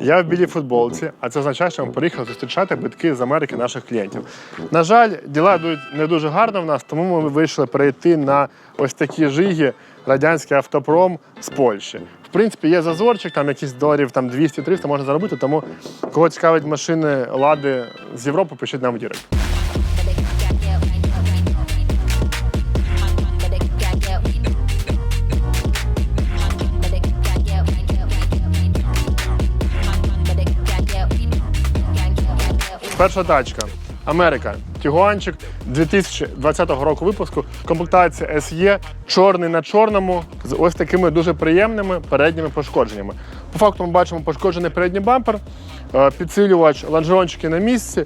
Я в білій футболці, а це означає, що ми приїхали зустрічати битки з Америки наших клієнтів. На жаль, діла йдуть не дуже гарно в нас, тому ми вирішили перейти на ось такі жиги радянський автопром з Польщі. В принципі, є зазорчик, там якісь доларів там 200-300 можна заробити, тому кого цікавить машини лади з Європи, пишіть нам в дірект. Перша тачка. Америка. Тігуанчик 2020 року випуску. Комплектація SE, чорний на чорному, з ось такими дуже приємними передніми пошкодженнями. По факту ми бачимо пошкоджений передній бампер, е, підсилювач, лонжерончики на місці, е,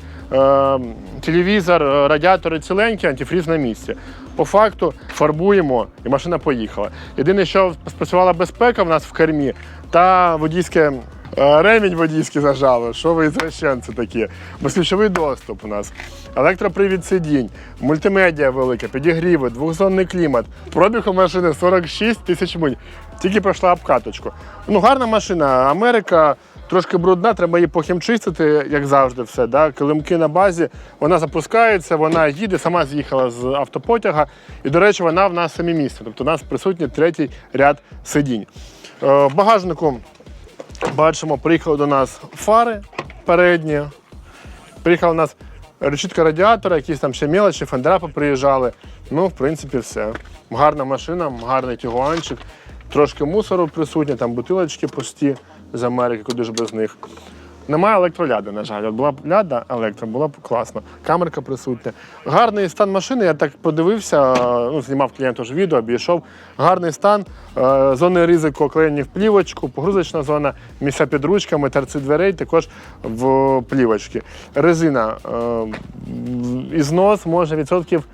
телевізор, е, радіатори ціленькі, антифріз на місці. По факту фарбуємо і машина поїхала. Єдине, що спрацювала безпека в нас в кермі та водійське Ремінь водійський зажало, що ви извращенці такі. Безключовий доступ у нас, електропривід сидінь, мультимедіа велика, підігріви, двохзонний клімат. Пробіг у машини 46 тисяч миль. Тільки пройшла обкаточку. Ну, гарна машина. Америка трошки брудна, треба її похімчистити, як завжди, все. Да? Килимки на базі. Вона запускається, вона їде, сама з'їхала з автопотяга. І, до речі, вона в нас самі місце. Тобто у нас присутній третій ряд сидінь. Е, В багажнику Бачимо, приїхали до нас фари передні. Приїхала у нас решітка радіатора, якісь там ще мелочі, фендера приїжджали. Ну, в принципі, все. Гарна машина, гарний тігуанчик. Трошки мусору присутнє, там бутилочки пусті з Америки, куди ж без них. Немає електроляди, на жаль. От була б ляда електро, була б класно. Камерка присутня. Гарний стан машини, я так подивився, ну, знімав клієнту ж відео, обійшов. Гарний стан, е, зони ризику оклеєні в плівочку, погрузочна зона, місця під ручками, торці дверей також в плівочці. Резина, е, ізнос може відсотків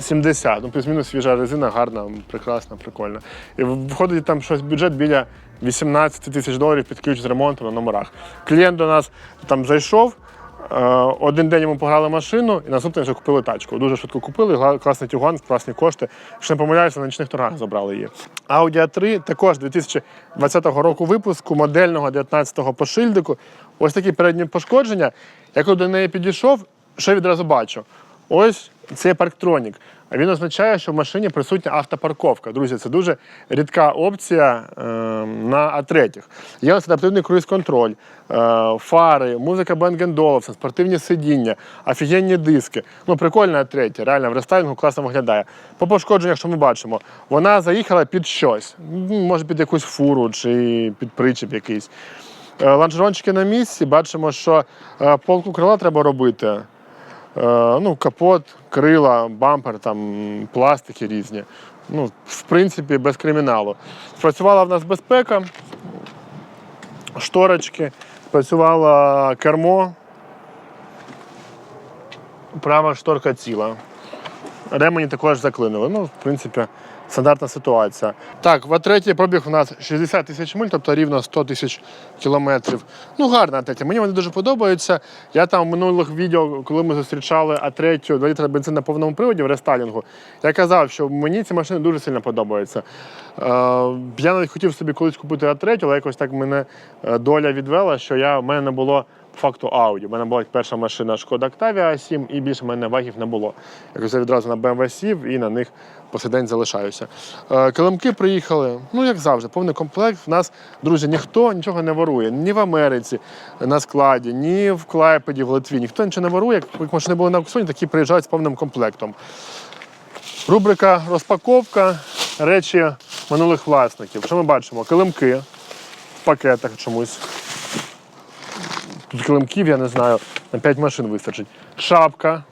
70. Ну, плюс-мінус свіжа резина, гарна, прекрасна, прикольна. І виходить там щось бюджет біля 18 тисяч доларів під ключ з ремонту на номерах. Клієнт до нас там зайшов. е, Один день йому пограли машину, і наступний вже купили тачку. Дуже швидко купили, класний тюган, класні кошти. Якщо не помиляюся, на нічних торгах забрали її. Audi a 3 також 2020 року випуску, модельного 19-го по шильдику. Ось такі передні пошкодження. Я коли до неї підійшов, що відразу бачу? Ось це парктронік. А він означає, що в машині присутня автопарковка. Друзі, це дуже рідка опція е, на А3. Є адаптивний круїз-контроль, е, фари, музика Bang Olufsen, спортивні сидіння, офігенні диски. Ну, прикольна А3, реально в рестайлінгу класно виглядає. По пошкодженнях, що ми бачимо, вона заїхала під щось. Може під якусь фуру чи під причіп якийсь. Е, Лонжерончики на місці, бачимо, що е, полку крила треба робити. Е, ну, капот, крила, бампер, там, пластики різні. Ну, в принципі, без криміналу. Спрацювала в нас безпека, шторочки, спрацювало кермо. Права шторка ціла. Ремені також заклинили. Ну, в принципі, стандартна ситуація. Так, в третій пробіг у нас 60 тисяч миль, тобто рівно 100 тисяч кілометрів. Ну, гарна третя. Мені вони дуже подобаються. Я там в минулих відео, коли ми зустрічали А3 2 літра бензин на повному приводі в рестайлінгу, я казав, що мені ці машини дуже сильно подобаються. Е, я навіть хотів собі колись купити А3, але якось так мене е, доля відвела, що я, в мене не було факту Audi. У мене була перша машина Шкода Octavia 7 і більше в мене вагів не було. Якось я відразу на BMW сів і на них по день залишаюся. Е, Килимки приїхали, ну як завжди, повний комплект. В нас, друзі, ніхто нічого не ворує. Ні в Америці на складі, ні в Клайпеді, в Литві. Ніхто нічого не ворує. Як машини були на аукціоні, такі приїжджають з повним комплектом. Рубрика розпаковка, речі минулих власників. Що ми бачимо? Килимки в пакетах чомусь. Тут килимків, я не знаю, на 5 машин вистачить. Шапка.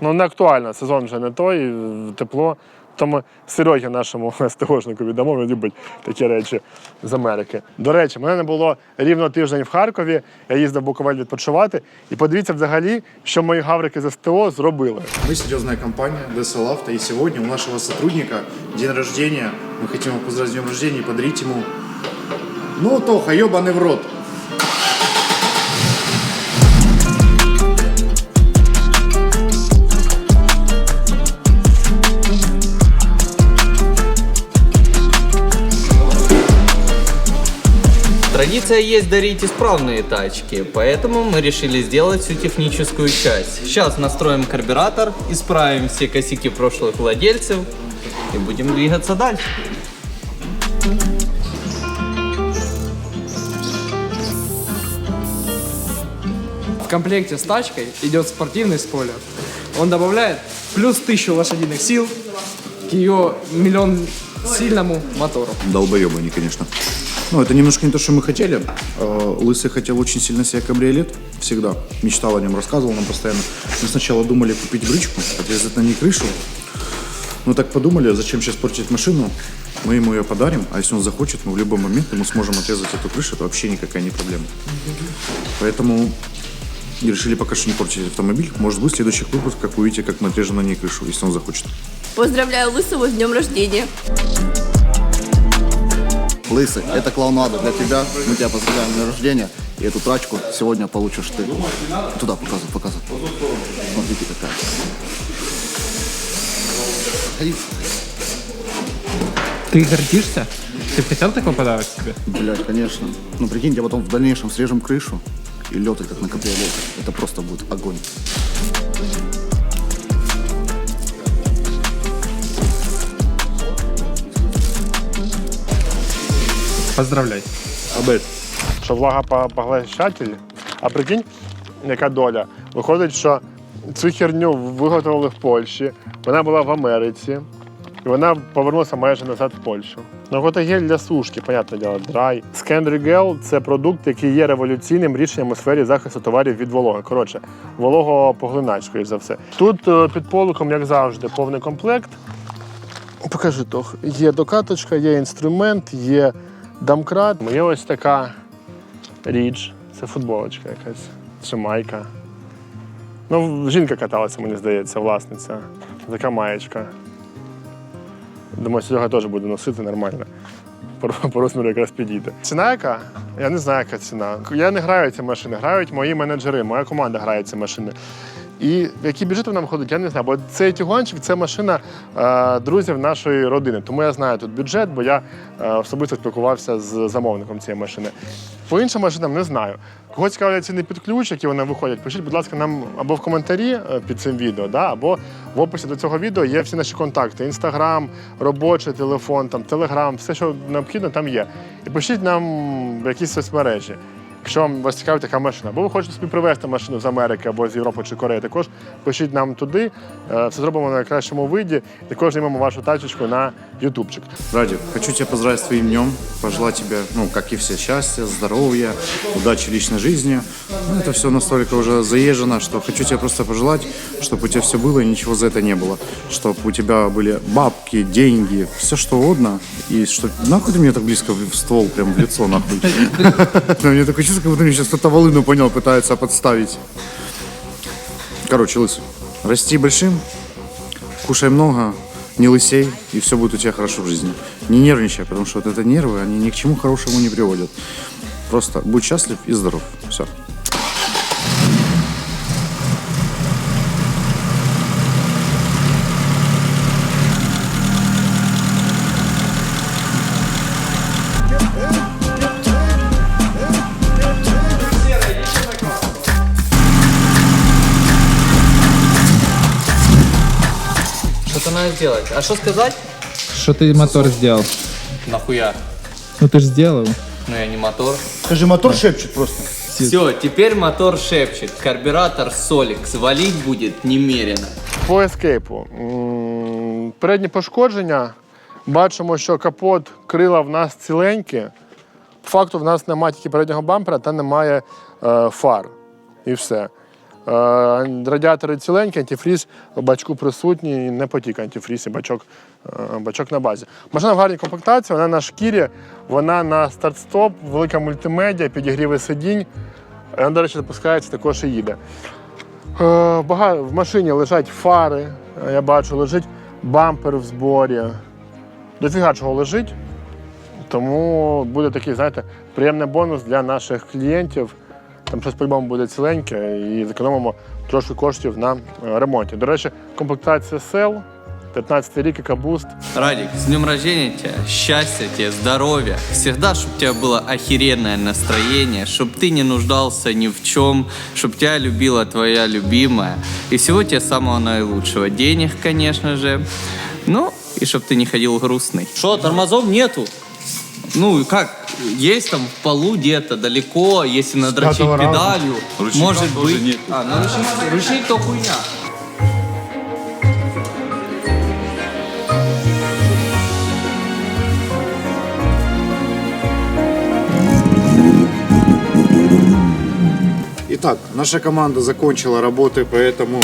Ну, не актуально, сезон вже не той, тепло. Тому Серегі нашому СТОшнику віддамо, він любить такі речі з Америки. До речі, мене не було рівно тиждень в Харкові. Я їздив в Буковель відпочивати. І подивіться взагалі, що мої гаврики з СТО зробили. Мы серьезная компания DSL Auto, и сегодня у нашего сотрудника день рождения. Мы хотим его поздравить с днем рождения и подарить ему... Ну, Тоха, ебаный в рот. Традиция есть дарить исправные тачки, поэтому мы решили сделать всю техническую часть. Сейчас настроим карбюратор, исправим все косяки прошлых владельцев и будем двигаться дальше. В комплекте с тачкой идет спортивный спойлер. Он добавляет плюс 1000 лошадиных сил к ее миллион сильному мотору. Долбоебы они, конечно. Ну, это немножко не то, что мы хотели. Э, Лысый хотел очень сильно себе кабриолет. Всегда. Мечтал о нем, рассказывал нам постоянно. Мы сначала думали купить бричку, отрезать на ней крышу. Но так подумали, зачем сейчас портить машину. Мы ему ее подарим, а если он захочет, мы в любой момент ему сможем отрезать эту крышу. Это вообще никакая не проблема. Поэтому и решили пока что не портить автомобиль. Может быть, в следующих выпусках, увидите, как мы отрежем на ней крышу, если он захочет. Поздравляю Лысого с днем рождения. Лысый, это клоунада для тебя. Мы тебя поздравляем с днем рождения. И эту трачку сегодня получишь ты. Туда показывай, показывай. Смотрите какая. Ты гордишься? Ты хотел такой подарок себе? Блять, конечно. Ну прикинь, я потом в дальнейшем срежем крышу и летать как на кабриолете. Это просто будет огонь. Поздравляй. Абет. Що влагопоглощатель, а прикинь, яка доля. Виходить, що цю херню виготовили в Польщі, вона була в Америці, і вона повернулася майже назад в Польщу. Наготогель для сушки, понятне діло, драй. Скендрігел це продукт, який є революційним рішенням у сфері захисту товарів від вологи. Коротше, вологопоглинач, скоріш за все. Тут е, під поликом, як завжди, повний комплект. Покажи Тох. Є докаточка, є інструмент, є домкрат. Є ось така річ. Це футболочка якась. Чи майка. Ну, жінка каталася, мені здається, власниця. Така маєчка. Думаю, Серега теж буде носити нормально. По, розміру якраз підійде. Ціна яка? Я не знаю, яка ціна. Я не граю ці машини, грають мої менеджери, моя команда грає ці машини. І в який бюджет вона виходить, я не знаю. Бо цей тюгончик це машина е, друзів нашої родини. Тому я знаю тут бюджет, бо я е, особисто спілкувався з замовником цієї машини. По іншим машинам не знаю. Кого цікавлять ціни під ключ, які вони виходять, пишіть, будь ласка, нам або в коментарі е, під цим відео, да, або в описі до цього відео є всі наші контакти: інстаграм, робочий телефон, там, телеграм, все, що необхідно, там є. І пишіть нам в якісь соцмережі. Якщо вам вас цікавить така машина, або ви хочете собі привезти машину з Америки або з Європи чи Кореї, також пишіть нам туди. Е, Все зробимо на найкращому виді. Також знімемо вашу тачечку на ютубчик. Радик, хочу тебя поздравить с твоим днем, пожелать тебе, ну, как и все, счастья, здоровья, удачи в личной жизни. Ну, это все настолько уже заезжено, что хочу тебе просто пожелать, чтобы у тебя все было и ничего за это не было. Чтобы у тебя были бабки, деньги, все что угодно. И что, нахуй ты мне так близко в ствол, прям в лицо, нахуй. У меня такое чувство, как будто мне сейчас кто-то волыну, понял, пытается подставить. Короче, лысый, расти большим, кушай много, не лысей, и все будет у тебя хорошо в жизни. Не нервничай, потому что вот это нервы, они ни к чему хорошему не приводят. Просто будь счастлив и здоров. Все. Надо сделать. А что сказать? Что ты мотор сделал? Нахуя? Ну ты же сделал. Ну я не мотор. Скажи, мотор шепчет просто. Все, теперь мотор шепчет. Карбюратор Соликс. Валить будет немерено. По ескейпу. М, Передні пошкодження. Бачимо, що капот крила в нас ціленькі. По факту в нас немає тільки переднього бампера та немає е, фар. І все. Е, радіатори ціленькі, антифріз в бачку присутній, не потік антифріз і бачок, е, бачок на базі. Машина в гарній комплектації, вона на шкірі, вона на старт-стоп, велика мультимедіа, підігріви сидінь. Вона, до речі, запускається, також і їде. Е, в машині лежать фари, я бачу, лежить бампер в зборі. Дофіга чого лежить. Тому буде такий, знаєте, приємний бонус для наших клієнтів. Там щось по-любому буде ціленьке і зекономимо трошки коштів на е, ремонті. До речі, комплектація сел 15 рік екобуст. Радик, с днем рождения тебя, счастья тебе, здоровья. Всегда, чтобы у тебя было охеренное настроение, чтобы ты не нуждался ни в чем, чтобы тебя любила твоя любимая. И всего тебе самого наилучшего. Денег, конечно же. Ну, и чтобы ты не ходил грустный. Что, тормозов нету? Ну, и как? Есть там в полу где-то, далеко, если надрочить пятого раза. педалью. может быть. А, ну ручник, ручник то хуйня. Итак, наша команда закончила работы по этому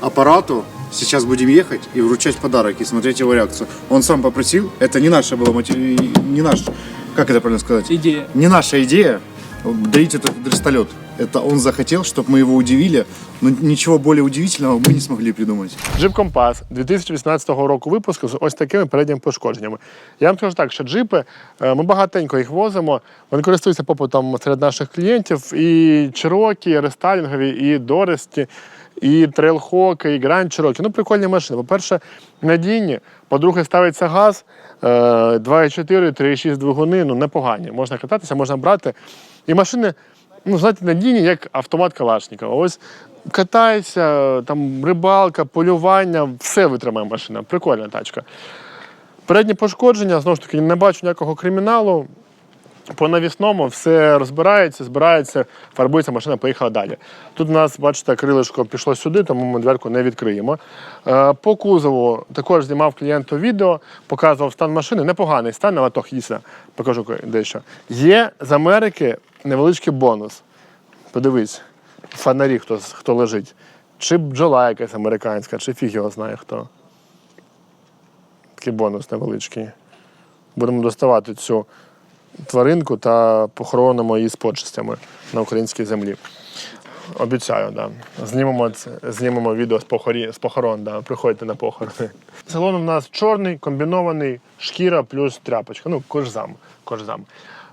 аппарату. Сейчас будем ехать и вручать подарок и смотреть его реакцию. Он сам попросил, это не наша была мотив... не наш, как это правильно сказать? Идея. Не наша идея дарить этот дрестолет. Это он захотел, чтобы мы его удивили, но ничего более удивительного мы не смогли придумать. Джип Компас 2018 року випуску з ось такими передніми пошкодженнями. Я вам скажу так, що джипи, е, ми багатенько їх возимо, вони користуються попитом серед наших клієнтів. І Чирокі, рестайлінгові, і Доресті, і Трейлхоки, і Гранд Чирокі. Ну, прикольні машини. По-перше, надійні. По-друге, ставиться газ, е, 2,4, 3,6 двигуни, ну непогані. Можна кататися, можна брати. І машини ну, знаєте, надійні, як автомат Калашникова. Ось катається, там рибалка, полювання, все витримає машина. Прикольна тачка. Передні пошкодження, знову ж таки, не бачу ніякого криміналу. По навісному все розбирається, збирається, фарбується, машина поїхала далі. Тут у нас, бачите, крилишко пішло сюди, тому ми дверку не відкриємо. Е, По кузову також знімав клієнту відео, показував стан машини. Непоганий стан, на латох їсти. Покажу дещо. Є з Америки невеличкий бонус. Подивись, фонарі хто, хто лежить. Чи бджола якась американська, чи фіг його знає хто. Такий бонус невеличкий. Будемо доставати цю тваринку та похоронимо її з почестями на українській землі. Обіцяю, да. Знімемо, знімемо відео з, похорі, з похорон, да. приходьте на похорони. Салон у нас чорний, комбінований, шкіра плюс тряпочка. Ну, кожзам. кожзам.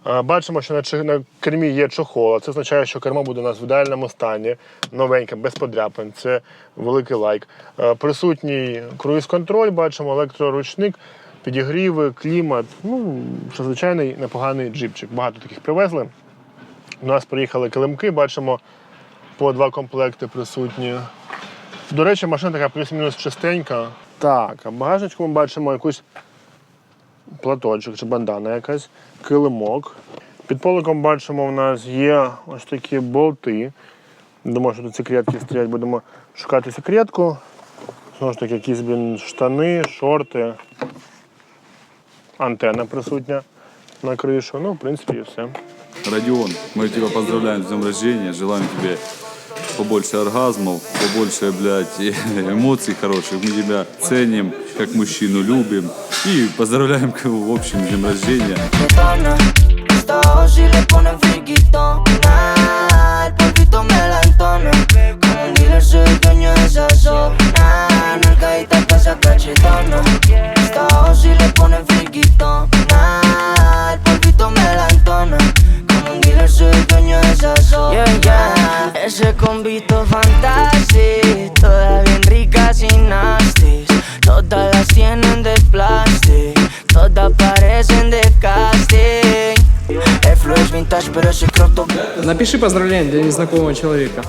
Е, Бачимо, що на, на кермі є чохол. Це означає, що кермо буде у нас в ідеальному стані, новеньке, без подряпин. Це великий лайк. Е, Присутній круїз-контроль, бачимо, електроручник, підігріви, клімат. Ну, що звичайний непоганий джипчик. Багато таких привезли. У нас приїхали килимки, бачимо по два комплекти присутні. До речі, машина така плюс-мінус чистенька. Так, а в багажничку ми бачимо якусь платочок чи бандана якась, килимок. Під поликом бачимо, у нас є ось такі болти. Думаю, що тут секретки стоять, будемо шукати секретку. Знову ж таки, якісь блін, штани, шорти, антенна присутня на кришу. Ну, в принципі, і все. Родион, мы тебя поздравляем с днем рождения, желаем тебе побольше оргазмов, побольше, блядь, эмоций хороших. Мы тебя ценим, как мужчину любим. И поздравляем, в общем, с днем рождения. Esta voz y le ponen friquitona El polvito me la entona Como un dealer soy el dueño de esa zona Nalgadita pa' esa cachetona Esta voz y le ponen friquitona El polvito me la entona Como un dealer soy el dueño de esa zona Yeah, yeah Ese convito fantastic Todas bien ricas y nasty Todas las tienen de plástico Todas parecen de casting El flow es vintage pero ese crop top Напиши поздравление для незнакомого человека.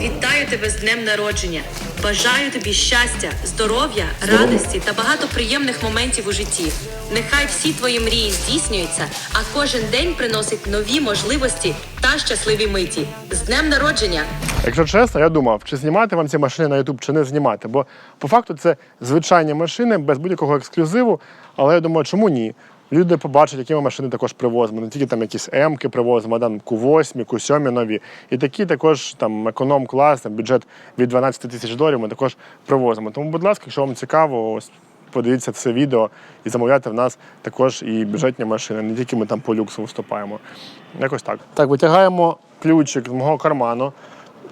Вітаю Тебе з днем народження. Бажаю тобі щастя, здоров'я, радості та багато приємних моментів у житті. Нехай всі твої мрії здійснюються, а кожен день приносить нові можливості та щасливі миті. З днем народження! Якщо чесно, я думав, чи знімати вам ці машини на YouTube, чи не знімати. Бо по факту це звичайні машини без будь-якого ексклюзиву. Але я думаю, чому ні? Люди побачать, які ми машини також привозимо. Не тільки там якісь М-ки привозимо, а там Q8, Q7 нові. І такі також там економ-клас, там, бюджет від 12 тисяч доларів ми також привозимо. Тому, будь ласка, якщо вам цікаво, ось подивіться це відео і замовляйте в нас також і бюджетні машини, не тільки ми там по люксу виступаємо. Якось так. Так, витягаємо ключик з мого карману.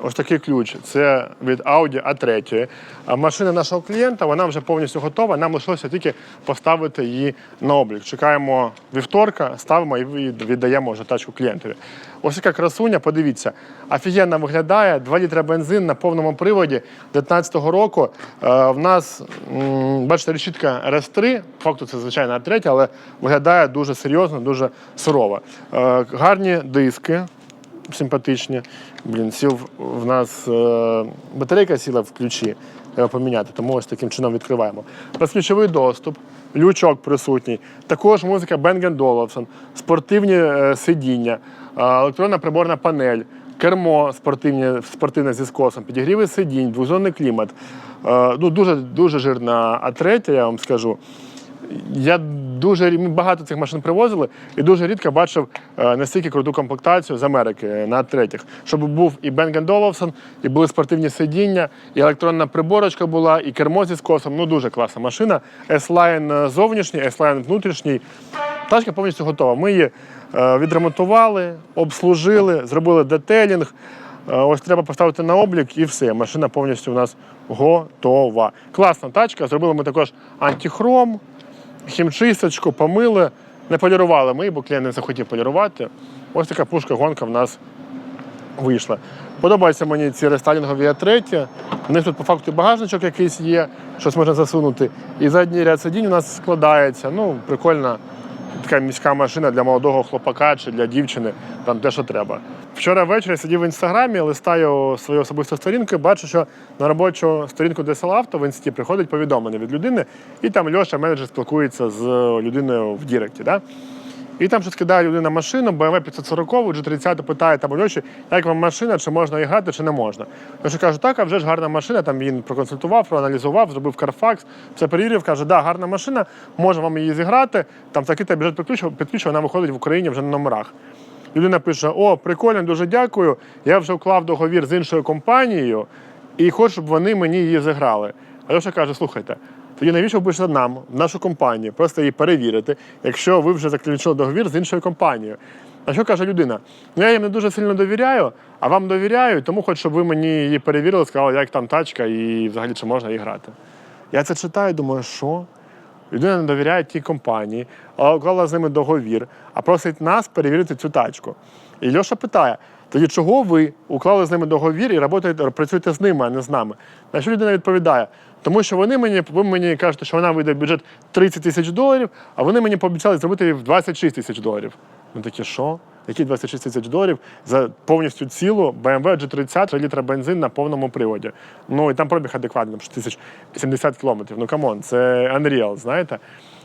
Ось такий ключ. Це від Audi A3. А машина нашого клієнта вона вже повністю готова. Нам лишилося тільки поставити її на облік. Чекаємо вівторка, ставимо і віддаємо вже тачку клієнтові. Ось така красуня, подивіться, офігенно виглядає. 2 літра бензин на повному приводі 19-го року. Е, в нас, бачите, решітка RS3, факту це звичайна А3, але виглядає дуже серйозно, дуже сурово. Е, гарні диски симпатичні. Блін, сів в нас е, батарейка сіла в ключі. Треба поміняти, тому ось таким чином відкриваємо. Безключовий доступ, лючок присутній. Також музика Bang Olufsen, спортивні е, сидіння, е, електронна приборна панель, кермо спортивне, спортивне зі скосом, підігріви сидінь, двозонний клімат. Е, ну, дуже, дуже жирна А3, я вам скажу. Я дуже багато цих машин привозили і дуже рідко бачив е, настільки круту комплектацію з Америки е, на третіх. Щоб був і Bang Olufsen, і були спортивні сидіння, і електронна приборочка була, і кермо зі скосом. Ну дуже класна машина. S-Line зовнішній, S-Line внутрішній. Тачка повністю готова. Ми її е, відремонтували, обслужили, зробили детелінг. Е, Ось треба поставити на облік і все. Машина повністю у нас готова. Класна тачка. Зробили ми також антихром, хімчисточку, помили, не полірували ми, бо клієнт не захотів полірувати. Ось така пушка-гонка в нас вийшла. Подобаються мені ці рестайлінгові А3. У них тут по факту багажничок якийсь є, щось можна засунути. І задній ряд сидінь у нас складається. Ну, прикольна така міська машина для молодого хлопака чи для дівчини, там те, що треба. Вчора ввечері сидів в інстаграмі, листаю свою особисту сторінку, і бачу, що на робочу сторінку DSL Auto в інсті приходить повідомлення від людини, і там Льоша, менеджер, спілкується з людиною в Діректі. Да? І там щось кидає людина машину, BMW 540, G30 питає там у Льоші, як вам машина, чи можна її грати, чи не можна. Льоша каже, так, а вже ж гарна машина, там він проконсультував, проаналізував, зробив Carfax, все перевірив, каже, да, гарна машина, може вам її зіграти, там такий та бюджет підключив, підключив, вона виходить в Україні вже на номерах. Людина пише: О, прикольно, дуже дякую. Я вже вклав договір з іншою компанією і хочу, щоб вони мені її зіграли. А Льоша каже: слухайте, тоді навіщо ви нам, в нашу компанію, просто її перевірити, якщо ви вже заключили договір з іншою компанією. А що каже людина? Ну я їм не дуже сильно довіряю, а вам довіряю, тому хочу, щоб ви мені її перевірили, сказали, як там тачка і взагалі чи можна її грати. Я це читаю, думаю, що? Людина не довіряє тій компанії, а уклала з ними договір, а просить нас перевірити цю тачку. І Льоша питає: тоді чого ви уклали з ними договір і работаєте- працюєте з ними, а не з нами? На що людина відповідає? Тому що вони мені, ви мені кажете, що вона вийде в бюджет 30 тисяч доларів, а вони мені пообіцяли зробити в 26 тисяч доларів. Ми такі, що? Які 26 тисяч доларів за повністю цілу BMW G30 3 літра бензин на повному приводі. Ну і там пробіг адекватний, 1000 70 кілометрів. Ну камон, це Unreal, знаєте?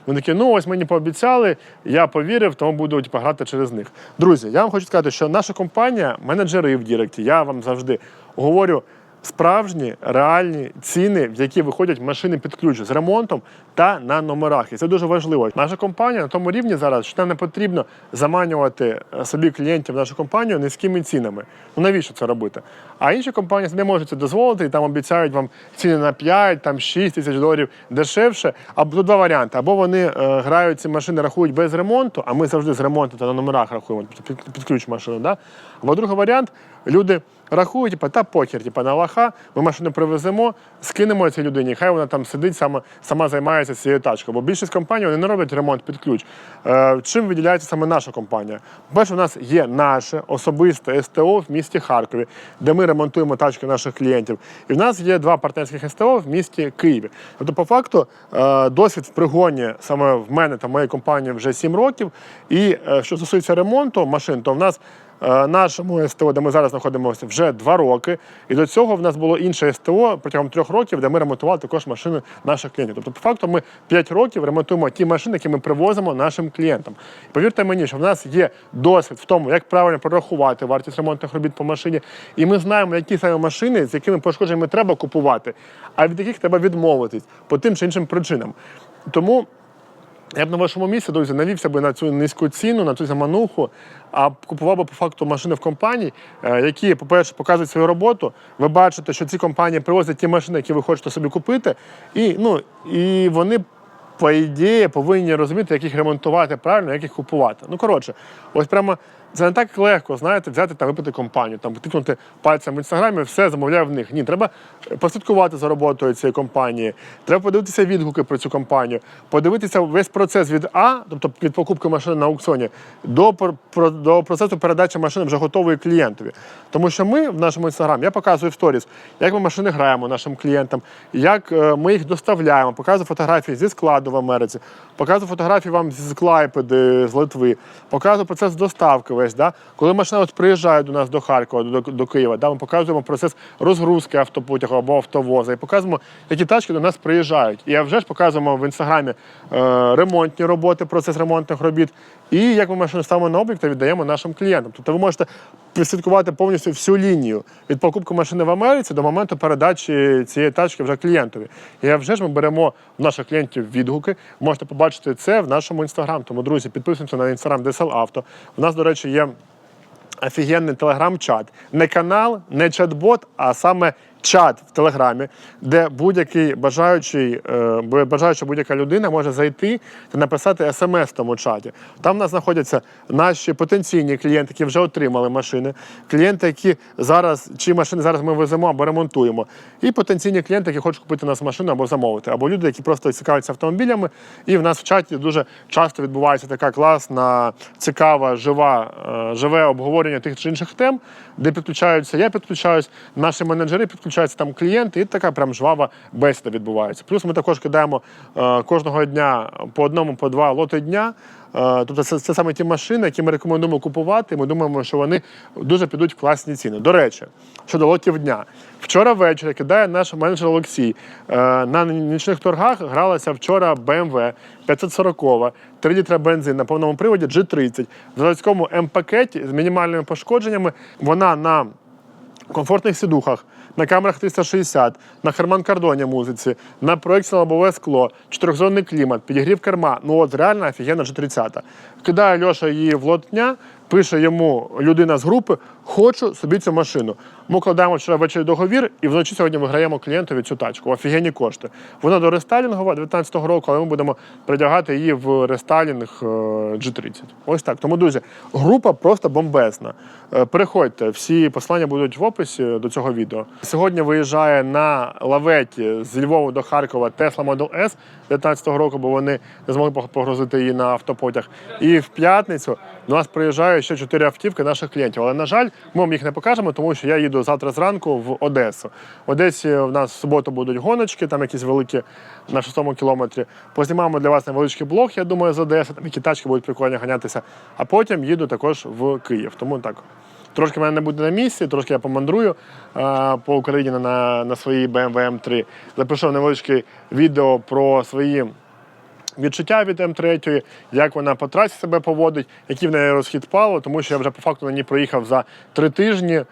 Вони такі, ну ось мені пообіцяли, я повірив, тому буду типу, грати через них. Друзі, я вам хочу сказати, що наша компанія, менеджери в Діректі, я вам завжди говорю справжні реальні ціни, в які виходять машини під ключ з ремонтом та на номерах. І це дуже важливо. Наша компанія на тому рівні зараз, що нам не потрібно заманювати е, собі клієнтів в нашу компанію низькими цінами. Ну навіщо це робити? А інші компанії собі можуть це дозволити і там обіцяють вам ціни на 5, там 6 тисяч доларів дешевше. Або два варіанти. Або вони е, грають ці машини, рахують без ремонту, а ми завжди з ремонту та на номерах рахуємо тобто під, під ключ машину. Да? Або другий варіант люди рахують, типу, та похер, типу, на лоха, ми машину привеземо, скинемо цій людині, хай вона там сидить, сама, сама займається цією тачкою. Бо більшість компаній вони не роблять ремонт під ключ. Е, чим виділяється саме наша компанія? Перше, у нас є наше особисте СТО в місті Харкові, де ми ремонтуємо тачки наших клієнтів. І в нас є два партнерських СТО в місті Києві. Тобто, по факту, е, досвід в пригоні саме в мене та моєї компанії вже 7 років. І е, що стосується ремонту машин, то в нас Нашому СТО, де ми зараз знаходимося, вже два роки. І до цього в нас було інше СТО протягом трьох років, де ми ремонтували також машини наших клієнтів. Тобто, по факту, ми п'ять років ремонтуємо ті машини, які ми привозимо нашим клієнтам. І повірте мені, що в нас є досвід в тому, як правильно прорахувати вартість ремонтних робіт по машині. І ми знаємо, які саме машини, з якими пошкодженнями треба купувати, а від яких треба відмовитись по тим чи іншим причинам. Тому. Я б на вашому місці, друзі, навівся би на цю низьку ціну, на цю замануху, а купував би по факту машини в компаній, е, які, по-перше, показують свою роботу. Ви бачите, що ці компанії привозять ті машини, які ви хочете собі купити, і, ну, і вони. По ідеї повинні розуміти, як їх ремонтувати правильно, як їх купувати. Ну коротше, ось прямо Це не так легко, знаєте, взяти та випити компанію, там тикнути пальцем в інстаграмі, все замовляю в них. Ні, треба послідкувати за роботою цієї компанії. Треба подивитися відгуки про цю компанію, подивитися весь процес від А, тобто від покупки машини на аукціоні, до, до процесу передачі машини вже готової клієнтові. Тому що ми в нашому інстаграмі, я показую в сторіс, як ми машини граємо нашим клієнтам, як е, ми їх доставляємо, показую фотографії зі складу в Америці, показую фотографії вам з Клайпеди, з Литви, показую процес доставки весь. Да? Коли машина от приїжджає до нас до Харкова, до, до Києва, да? ми показуємо процес розгрузки автопотягу або автовоза і показуємо, які тачки до нас приїжджають. І вже ж показуємо в інстаграмі е, ремонтні роботи, процес ремонтних робіт, і як ми машину ставимо на облік та віддаємо нашим клієнтам. Тобто ви можете відслідкувати повністю всю лінію від покупки машини в Америці до моменту передачі цієї тачки вже клієнтові. І вже ж ми беремо в наших клієнтів відгуки. Можете побачити це в нашому інстаграм. Тому, друзі, підписуємося на інстаграм DSL Auto. У нас, до речі, є офігенний телеграм-чат. Не канал, не чат-бот, а саме чат в Телеграмі, де будь-який бажаючий, е, бажаюча будь-яка людина може зайти та написати смс в тому чаті. Там в нас знаходяться наші потенційні клієнти, які вже отримали машини, клієнти, які зараз, чи машини зараз ми веземо або ремонтуємо, і потенційні клієнти, які хочуть купити у нас машину або замовити, або люди, які просто цікавляться автомобілями. І в нас в чаті дуже часто відбувається така класна, цікава, жива, е, живе обговорення тих чи інших тем, де підключаються, я підключаюсь, наші менеджери підключаються там клієнти, і така прям жвава бесіда відбувається. Плюс ми також кидаємо е, кожного дня по одному, по два лоти дня. Е, Тобто це, це саме ті машини, які ми рекомендуємо купувати. Ми думаємо, що вони дуже підуть в класні ціни. До речі, щодо лотів дня. Вчора ввечері кидає наш менеджер Олексій. Е, На нічних торгах гралася вчора BMW 540, 3 літра бензин на повному приводі G30. В заводському М-пакеті з мінімальними пошкодженнями. Вона на комфортних сідухах, на камерах 360, на Харман Кардоні музиці, на проєкції лобове скло, чотирьохзонний клімат, підігрів керма. Ну от реально офігенна G30. Кидає Льоша її в лот дня, пише йому людина з групи: хочу собі цю машину. Ми кладаємо вчора ввечері договір, і вночі сьогодні виграємо клієнтові цю тачку. Офігенні кошти. Вона до рестайлінгова 19-го року, але ми будемо придягати її в рестайлінг е, G30. Ось так. Тому, друзі, група просто бомбезна. Е, Переходьте, всі послання будуть в описі до цього відео. Сьогодні виїжджає на лаветі з Львова до Харкова Tesla Model S 19-го року, бо вони не змогли пог- погрузити її на автопотяг. І в п'ятницю до нас приїжджають ще чотири автівки наших клієнтів. Але, на жаль, ми вам їх не покажемо, тому що я їду завтра зранку в Одесу. В Одесі в нас в суботу будуть гоночки, там якісь великі на шостому кілометрі. Познімаємо для вас невеличкий блог, я думаю, з Одеси, там які тачки будуть прикольно ганятися. А потім їду також в Київ. Тому так. Трошки мене не буде на місці, трошки я помандрую е, по Україні на, на своїй BMW M3. Запишу невеличке відео про свої відчуття від М3, як вона по трасі себе поводить, який в неї розхід палива, тому що я вже по факту на ній проїхав за три тижні.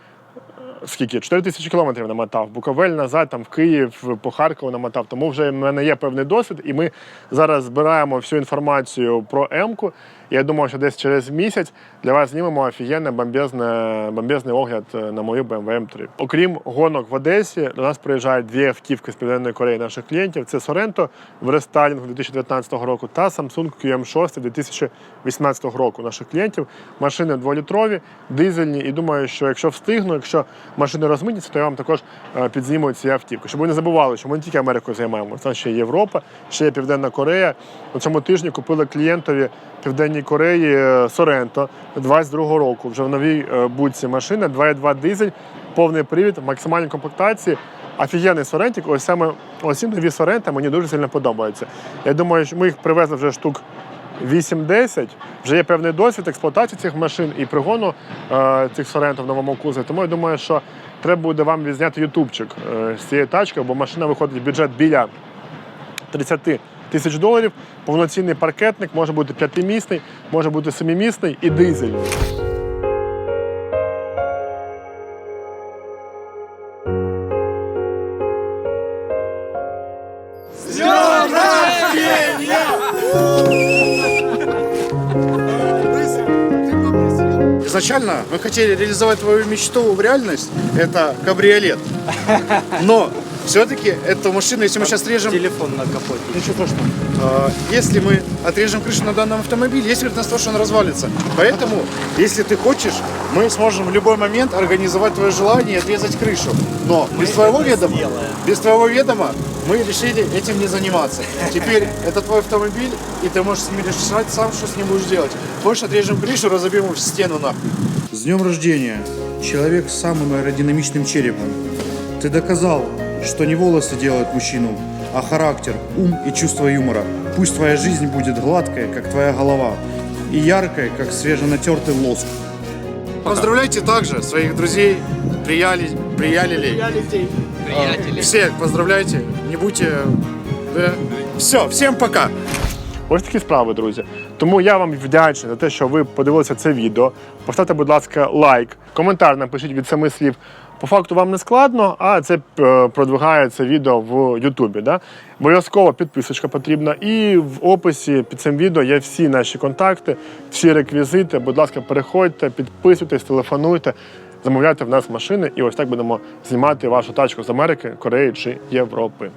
Скільки? 4 тисячі кілометрів намотав. Буковель назад, там в Київ, по Харкову намотав. Тому вже в мене є певний досвід, і ми зараз збираємо всю інформацію про М-ку. Я думаю, що десь через місяць для вас знімемо офігенний бомбезний огляд е, на мою BMW M3. Окрім гонок в Одесі, до нас приїжджають дві автівки з Південної Кореї наших клієнтів. Це Sorento в рестайлінгу 2019 року та Samsung QM6 2018 року наших клієнтів. Машини дволітрові, дизельні. І думаю, що якщо встигну, якщо машини розмитняться, то я вам також е, підзніму ці автівки. Щоб ви не забували, що ми не тільки Америкою нас ще Європа, ще є Південна Корея. У цьому тижні купили клієнтові Південній Кореї е, Sorento 22 року. Вже в новій е, будці машина, 2,2 дизель, повний привід, в максимальній комплектації. Офігенний Сорентик, ось саме ось ці нові Соренти мені дуже сильно подобаються. Я думаю, що ми їх привезли вже штук 8-10. Вже є певний досвід експлуатації цих машин і пригону е, цих Сорентів в новому кузові. Тому я думаю, що треба буде вам відзняти ютубчик е, з цієї тачки, бо машина виходить в бюджет біля 30 тисяч доларів. Повноцінний паркетник, може бути п'ятимісний, може бути семимісний і дизель. Изначально мы хотели реализовать твою мечту в реальность. Это кабриолет. Но все-таки эту машину, если мы сейчас режем... Телефон на капоте. Ничего страшного. А, Если мы отрежем крышу на данном автомобиле, есть вероятность того, что он развалится. Поэтому, если ты хочешь, мы сможем в любой момент организовать твое желание и отрезать крышу. Но без твоего ведома, без твоего ведома мы решили этим не заниматься. Теперь это твой автомобиль, и ты можешь с ним решать сам, что с ним будешь делать. Хочешь, отрежем крышу, разобьем его в стену нахуй. С днем рождения, человек с самым аэродинамичным черепом. Ты доказал, что не волосы делают мужчину, а характер, ум и чувство юмора. Пусть твоя жизнь будет гладкой, как твоя голова, и яркой, как свеженатертый лоск. Поздравляйте также своих друзей, прияли, приялелей. Приятелей. Всех поздравляйте, не будьте... Да. Все, всем пока! Ось такі справи, друзі. Тому я вам вдячний за те, що ви подивилися це відео. Поставте, будь ласка, лайк, коментар напишіть від самих слів. По факту вам не складно, а це е, продвигає це відео в Ютубі. Да? Обов'язково підписочка потрібна. І в описі під цим відео є всі наші контакти, всі реквізити. Будь ласка, переходьте, підписуйтесь, телефонуйте, замовляйте в нас машини, і ось так будемо знімати вашу тачку з Америки, Кореї чи Європи.